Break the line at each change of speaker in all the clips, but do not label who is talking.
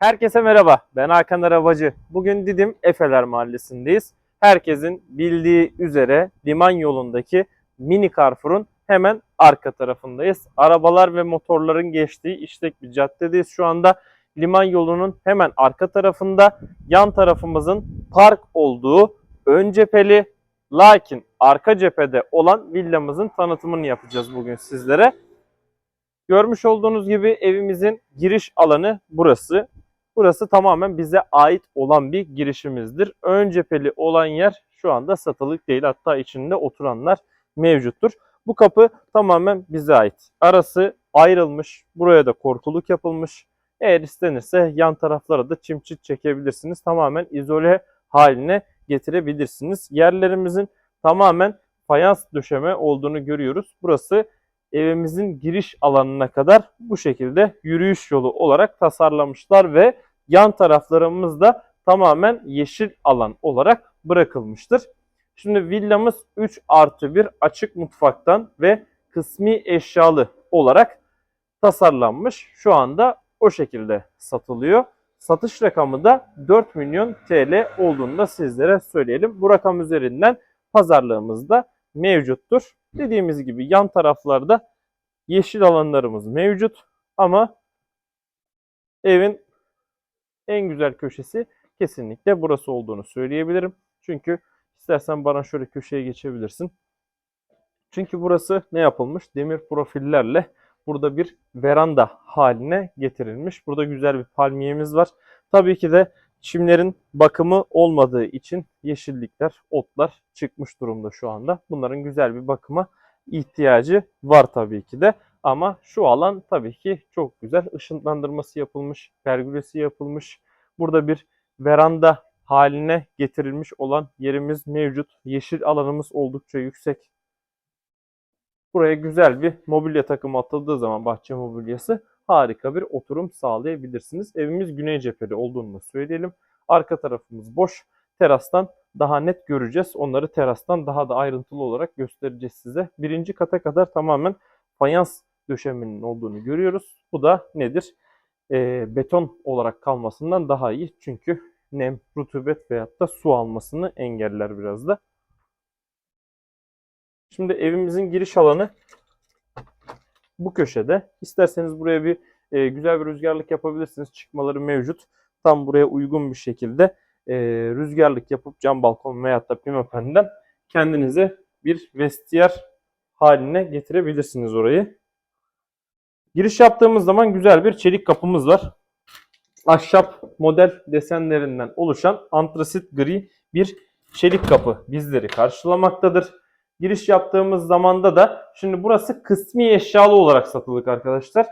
Herkese merhaba. Ben Hakan Arabacı. Bugün Didim Efeler Mahallesi'ndeyiz. Herkesin bildiği üzere liman yolundaki mini Carrefour'un hemen arka tarafındayız. Arabalar ve motorların geçtiği işlek bir caddedeyiz şu anda. Liman yolunun hemen arka tarafında yan tarafımızın park olduğu ön cepheli lakin arka cephede olan villamızın tanıtımını yapacağız bugün sizlere. Görmüş olduğunuz gibi evimizin giriş alanı burası. Burası tamamen bize ait olan bir girişimizdir. Ön cepheli olan yer şu anda satılık değil. Hatta içinde oturanlar mevcuttur. Bu kapı tamamen bize ait. Arası ayrılmış. Buraya da korkuluk yapılmış. Eğer istenirse yan taraflara da çim çit çekebilirsiniz. Tamamen izole haline getirebilirsiniz. Yerlerimizin tamamen fayans döşeme olduğunu görüyoruz. Burası evimizin giriş alanına kadar bu şekilde yürüyüş yolu olarak tasarlamışlar ve yan taraflarımız da tamamen yeşil alan olarak bırakılmıştır. Şimdi villamız 3 artı 1 açık mutfaktan ve kısmi eşyalı olarak tasarlanmış. Şu anda o şekilde satılıyor. Satış rakamı da 4 milyon TL olduğunu da sizlere söyleyelim. Bu rakam üzerinden pazarlığımız da mevcuttur. Dediğimiz gibi yan taraflarda yeşil alanlarımız mevcut ama evin en güzel köşesi kesinlikle burası olduğunu söyleyebilirim. Çünkü istersen bana şöyle köşeye geçebilirsin. Çünkü burası ne yapılmış? Demir profillerle burada bir veranda haline getirilmiş. Burada güzel bir palmiyemiz var. Tabii ki de çimlerin bakımı olmadığı için yeşillikler, otlar çıkmış durumda şu anda. Bunların güzel bir bakıma ihtiyacı var tabii ki de. Ama şu alan tabii ki çok güzel. Işınlandırması yapılmış, pergülesi yapılmış. Burada bir veranda haline getirilmiş olan yerimiz mevcut. Yeşil alanımız oldukça yüksek. Buraya güzel bir mobilya takımı atıldığı zaman bahçe mobilyası harika bir oturum sağlayabilirsiniz. Evimiz güney cepheli olduğunu söyleyelim. Arka tarafımız boş. Terastan daha net göreceğiz. Onları terastan daha da ayrıntılı olarak göstereceğiz size. Birinci kata kadar tamamen fayans döşeminin olduğunu görüyoruz. Bu da nedir? Ee, beton olarak kalmasından daha iyi. Çünkü nem, rutubet veyahut da su almasını engeller biraz da. Şimdi evimizin giriş alanı bu köşede. İsterseniz buraya bir e, güzel bir rüzgarlık yapabilirsiniz. Çıkmaları mevcut. Tam buraya uygun bir şekilde e, rüzgarlık yapıp cam balkon veyahut da pimapenden kendinize bir vestiyer haline getirebilirsiniz orayı. Giriş yaptığımız zaman güzel bir çelik kapımız var. Ahşap model desenlerinden oluşan antrasit gri bir çelik kapı bizleri karşılamaktadır. Giriş yaptığımız zamanda da şimdi burası kısmi eşyalı olarak satılık arkadaşlar.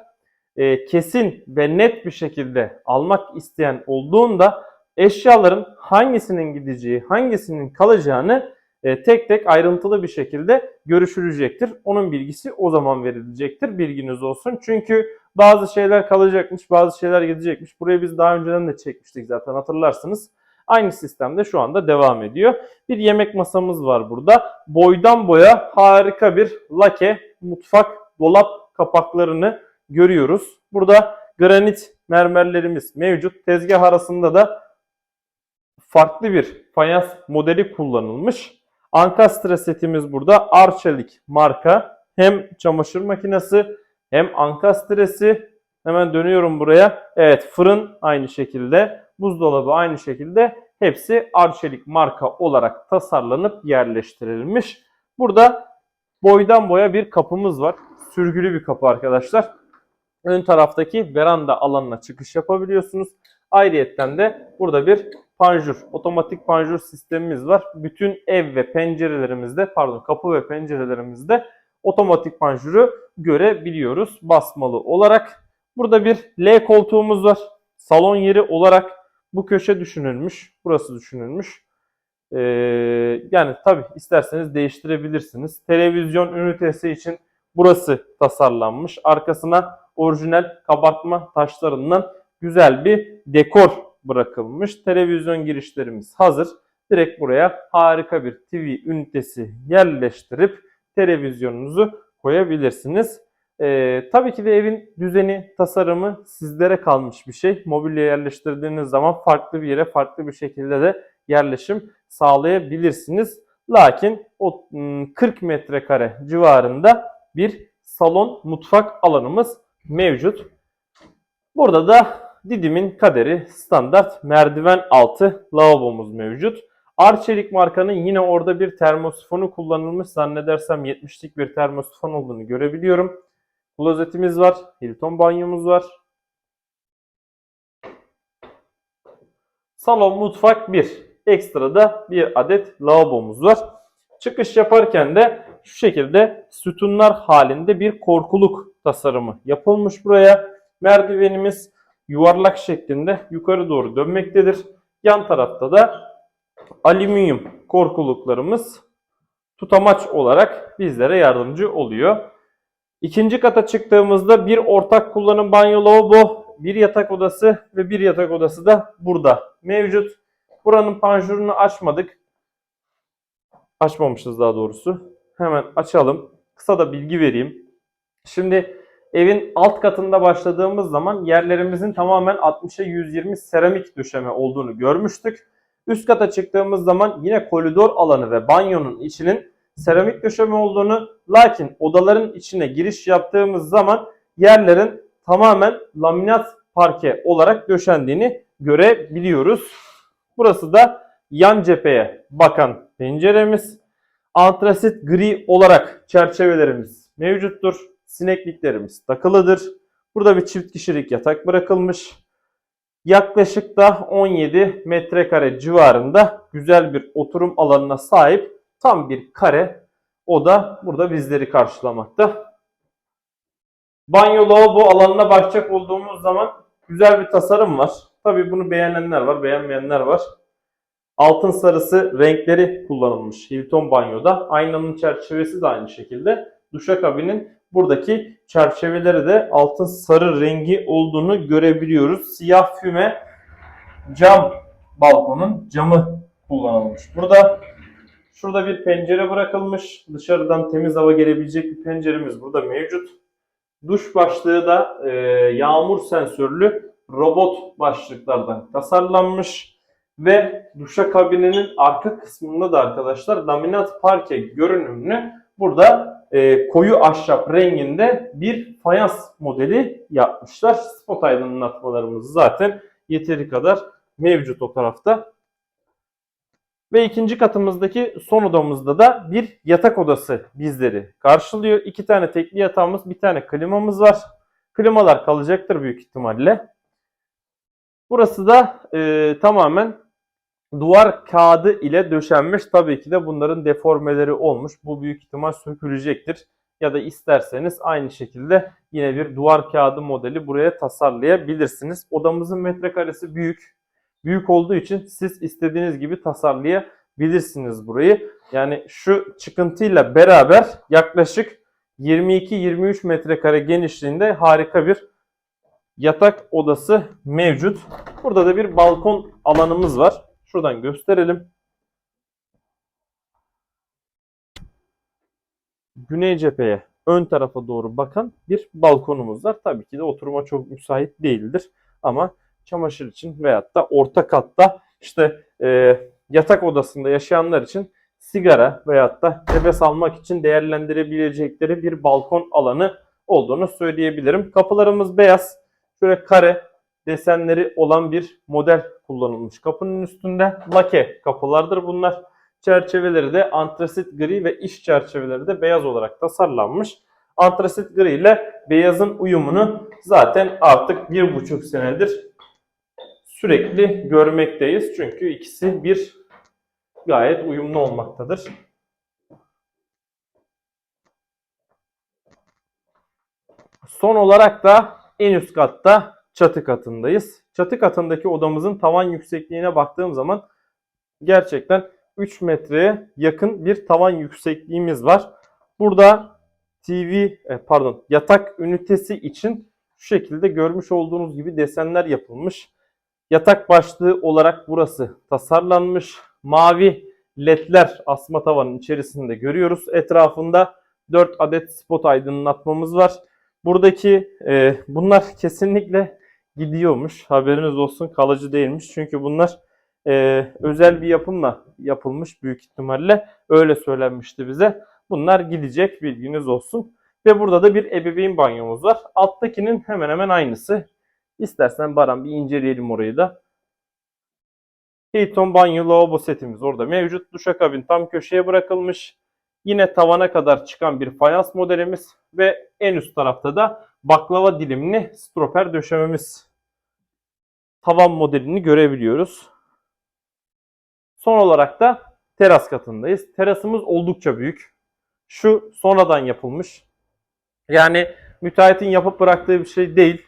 Ee, kesin ve net bir şekilde almak isteyen olduğunda eşyaların hangisinin gideceği, hangisinin kalacağını e, tek tek ayrıntılı bir şekilde görüşülecektir. Onun bilgisi o zaman verilecektir. Bilginiz olsun. Çünkü bazı şeyler kalacakmış, bazı şeyler gidecekmiş. Burayı biz daha önceden de çekmiştik zaten hatırlarsınız. Aynı sistemde şu anda devam ediyor. Bir yemek masamız var burada. Boydan boya harika bir lake mutfak dolap kapaklarını görüyoruz. Burada granit mermerlerimiz mevcut. Tezgah arasında da farklı bir fayans modeli kullanılmış. Ankastre setimiz burada. Arçelik marka. Hem çamaşır makinesi hem ankastresi. Hemen dönüyorum buraya. Evet fırın aynı şekilde. Buzdolabı aynı şekilde. Hepsi Arçelik marka olarak tasarlanıp yerleştirilmiş. Burada boydan boya bir kapımız var. Sürgülü bir kapı arkadaşlar. Ön taraftaki veranda alanına çıkış yapabiliyorsunuz. Ayrıyetten de burada bir panjur, otomatik panjur sistemimiz var. Bütün ev ve pencerelerimizde, pardon kapı ve pencerelerimizde otomatik panjuru görebiliyoruz basmalı olarak. Burada bir L koltuğumuz var. Salon yeri olarak bu köşe düşünülmüş, burası düşünülmüş. Ee, yani tabi isterseniz değiştirebilirsiniz. Televizyon ünitesi için burası tasarlanmış. Arkasına orijinal kabartma taşlarından güzel bir dekor bırakılmış. Televizyon girişlerimiz hazır. Direkt buraya harika bir TV ünitesi yerleştirip televizyonunuzu koyabilirsiniz. Ee, tabii ki de evin düzeni, tasarımı sizlere kalmış bir şey. Mobilya yerleştirdiğiniz zaman farklı bir yere farklı bir şekilde de yerleşim sağlayabilirsiniz. Lakin o ım, 40 metrekare civarında bir salon mutfak alanımız mevcut. Burada da Didim'in kaderi standart merdiven altı lavabomuz mevcut. Arçelik markanın yine orada bir termosifonu kullanılmış. Zannedersem 70'lik bir termosifon olduğunu görebiliyorum. Klozetimiz var. Hilton banyomuz var. Salon mutfak 1. Ekstra da bir adet lavabomuz var. Çıkış yaparken de şu şekilde sütunlar halinde bir korkuluk tasarımı yapılmış buraya. Merdivenimiz yuvarlak şeklinde yukarı doğru dönmektedir. Yan tarafta da alüminyum korkuluklarımız tutamaç olarak bizlere yardımcı oluyor. İkinci kata çıktığımızda bir ortak kullanım banyo lavabo, bir yatak odası ve bir yatak odası da burada mevcut. Buranın panjurunu açmadık. Açmamışız daha doğrusu. Hemen açalım. Kısa da bilgi vereyim. Şimdi evin alt katında başladığımız zaman yerlerimizin tamamen 60'a 120 seramik döşeme olduğunu görmüştük. Üst kata çıktığımız zaman yine koridor alanı ve banyonun içinin seramik döşeme olduğunu lakin odaların içine giriş yaptığımız zaman yerlerin tamamen laminat parke olarak döşendiğini görebiliyoruz. Burası da yan cepheye bakan penceremiz. Antrasit gri olarak çerçevelerimiz mevcuttur. Sinekliklerimiz takılıdır. Burada bir çift kişilik yatak bırakılmış. Yaklaşık da 17 metrekare civarında güzel bir oturum alanına sahip tam bir kare oda burada bizleri karşılamakta. Banyo lavabo alanına bakacak olduğumuz zaman güzel bir tasarım var. Tabii bunu beğenenler var, beğenmeyenler var. Altın sarısı renkleri kullanılmış Hilton banyoda. Aynanın çerçevesi de aynı şekilde. Duşakabinin buradaki çerçeveleri de altın sarı rengi olduğunu görebiliyoruz. Siyah füme cam balkonun camı kullanılmış. Burada şurada bir pencere bırakılmış. Dışarıdan temiz hava gelebilecek bir penceremiz burada mevcut. Duş başlığı da e, yağmur sensörlü robot başlıklardan tasarlanmış ve duşakabininin arka kısmında da arkadaşlar laminat parke görünümlü burada e, koyu ahşap renginde bir fayans modeli yapmışlar. Spot aydınlatmalarımız zaten yeteri kadar mevcut o tarafta. Ve ikinci katımızdaki son odamızda da bir yatak odası bizleri karşılıyor. İki tane tekli yatağımız, bir tane klimamız var. Klimalar kalacaktır büyük ihtimalle. Burası da e, tamamen duvar kağıdı ile döşenmiş. Tabii ki de bunların deformeleri olmuş. Bu büyük ihtimal sökülecektir. Ya da isterseniz aynı şekilde yine bir duvar kağıdı modeli buraya tasarlayabilirsiniz. Odamızın metrekaresi büyük. Büyük olduğu için siz istediğiniz gibi tasarlayabilirsiniz burayı. Yani şu çıkıntıyla beraber yaklaşık 22-23 metrekare genişliğinde harika bir yatak odası mevcut. Burada da bir balkon alanımız var. Şuradan gösterelim. Güney cepheye ön tarafa doğru bakan bir balkonumuz var. Tabii ki de oturuma çok müsait değildir. Ama çamaşır için veyahut da orta katta işte e, yatak odasında yaşayanlar için sigara veyahut da nefes almak için değerlendirebilecekleri bir balkon alanı olduğunu söyleyebilirim. Kapılarımız beyaz. Şöyle kare desenleri olan bir model kullanılmış. Kapının üstünde lake kapılardır bunlar. Çerçeveleri de antrasit gri ve iç çerçeveleri de beyaz olarak tasarlanmış. Antrasit gri ile beyazın uyumunu zaten artık bir buçuk senedir sürekli görmekteyiz. Çünkü ikisi bir gayet uyumlu olmaktadır. Son olarak da en üst katta çatı katındayız. Çatı katındaki odamızın tavan yüksekliğine baktığım zaman gerçekten 3 metreye yakın bir tavan yüksekliğimiz var. Burada TV e, pardon yatak ünitesi için şu şekilde görmüş olduğunuz gibi desenler yapılmış. Yatak başlığı olarak burası tasarlanmış. Mavi ledler asma tavanın içerisinde görüyoruz. Etrafında 4 adet spot aydınlatmamız var. Buradaki e, bunlar kesinlikle gidiyormuş. Haberiniz olsun kalıcı değilmiş. Çünkü bunlar e, özel bir yapımla yapılmış büyük ihtimalle. Öyle söylenmişti bize. Bunlar gidecek bilginiz olsun. Ve burada da bir ebeveyn banyomuz var. Alttakinin hemen hemen aynısı. İstersen Baran bir inceleyelim orayı da. Hilton banyo lavabo setimiz orada mevcut. Duşakabin tam köşeye bırakılmış. Yine tavana kadar çıkan bir fayans modelimiz ve en üst tarafta da baklava dilimli stroper döşememiz. Tavan modelini görebiliyoruz. Son olarak da teras katındayız. Terasımız oldukça büyük. Şu sonradan yapılmış. Yani müteahhitin yapıp bıraktığı bir şey değil.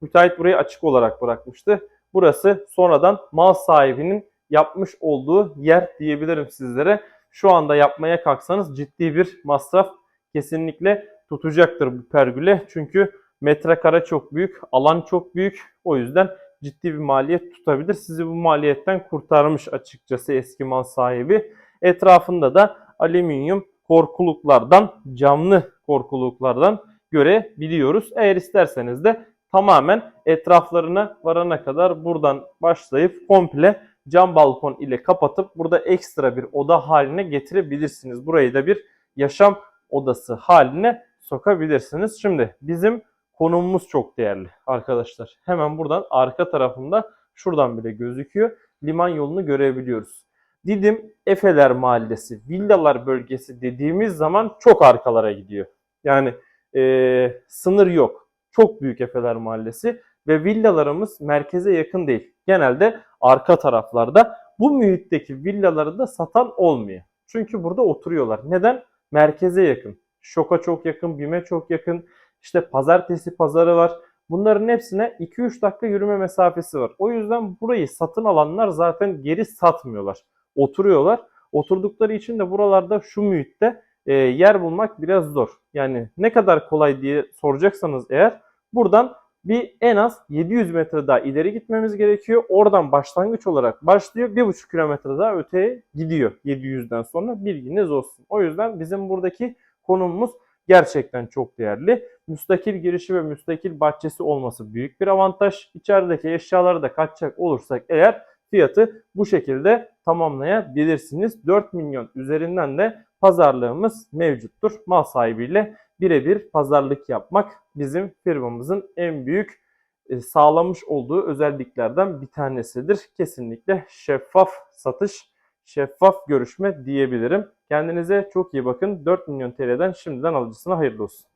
Müteahhit burayı açık olarak bırakmıştı. Burası sonradan mal sahibinin yapmış olduğu yer diyebilirim sizlere. Şu anda yapmaya kalksanız ciddi bir masraf kesinlikle tutacaktır bu pergüle. Çünkü metrekare çok büyük, alan çok büyük. O yüzden ciddi bir maliyet tutabilir. Sizi bu maliyetten kurtarmış açıkçası eski mal sahibi. Etrafında da alüminyum korkuluklardan, camlı korkuluklardan görebiliyoruz. Eğer isterseniz de tamamen etraflarına varana kadar buradan başlayıp komple cam balkon ile kapatıp burada ekstra bir oda haline getirebilirsiniz. Burayı da bir yaşam odası haline sokabilirsiniz. Şimdi bizim konumumuz çok değerli arkadaşlar. Hemen buradan arka tarafında şuradan bile gözüküyor. Liman yolunu görebiliyoruz. Didim Efeler Mahallesi, Villalar bölgesi dediğimiz zaman çok arkalara gidiyor. Yani e, sınır yok. Çok büyük Efeler Mahallesi ve villalarımız merkeze yakın değil. Genelde arka taraflarda. Bu mühitteki villaları da satan olmuyor. Çünkü burada oturuyorlar. Neden? Merkeze yakın. Şoka çok yakın, BİM'e çok yakın. İşte pazartesi pazarı var. Bunların hepsine 2-3 dakika yürüme mesafesi var. O yüzden burayı satın alanlar zaten geri satmıyorlar. Oturuyorlar. Oturdukları için de buralarda şu mühitte e, yer bulmak biraz zor. Yani ne kadar kolay diye soracaksanız eğer buradan bir en az 700 metre daha ileri gitmemiz gerekiyor. Oradan başlangıç olarak başlıyor. 1,5 kilometre daha öteye gidiyor 700'den sonra bilginiz olsun. O yüzden bizim buradaki konumumuz gerçekten çok değerli. Müstakil girişi ve müstakil bahçesi olması büyük bir avantaj. İçerideki eşyaları da kaçacak olursak eğer fiyatı bu şekilde tamamlayabilirsiniz. 4 milyon üzerinden de pazarlığımız mevcuttur. Mal sahibiyle birebir pazarlık yapmak bizim firmamızın en büyük e, sağlamış olduğu özelliklerden bir tanesidir. Kesinlikle şeffaf satış, şeffaf görüşme diyebilirim. Kendinize çok iyi bakın. 4 milyon TL'den şimdiden alıcısına hayırlı olsun.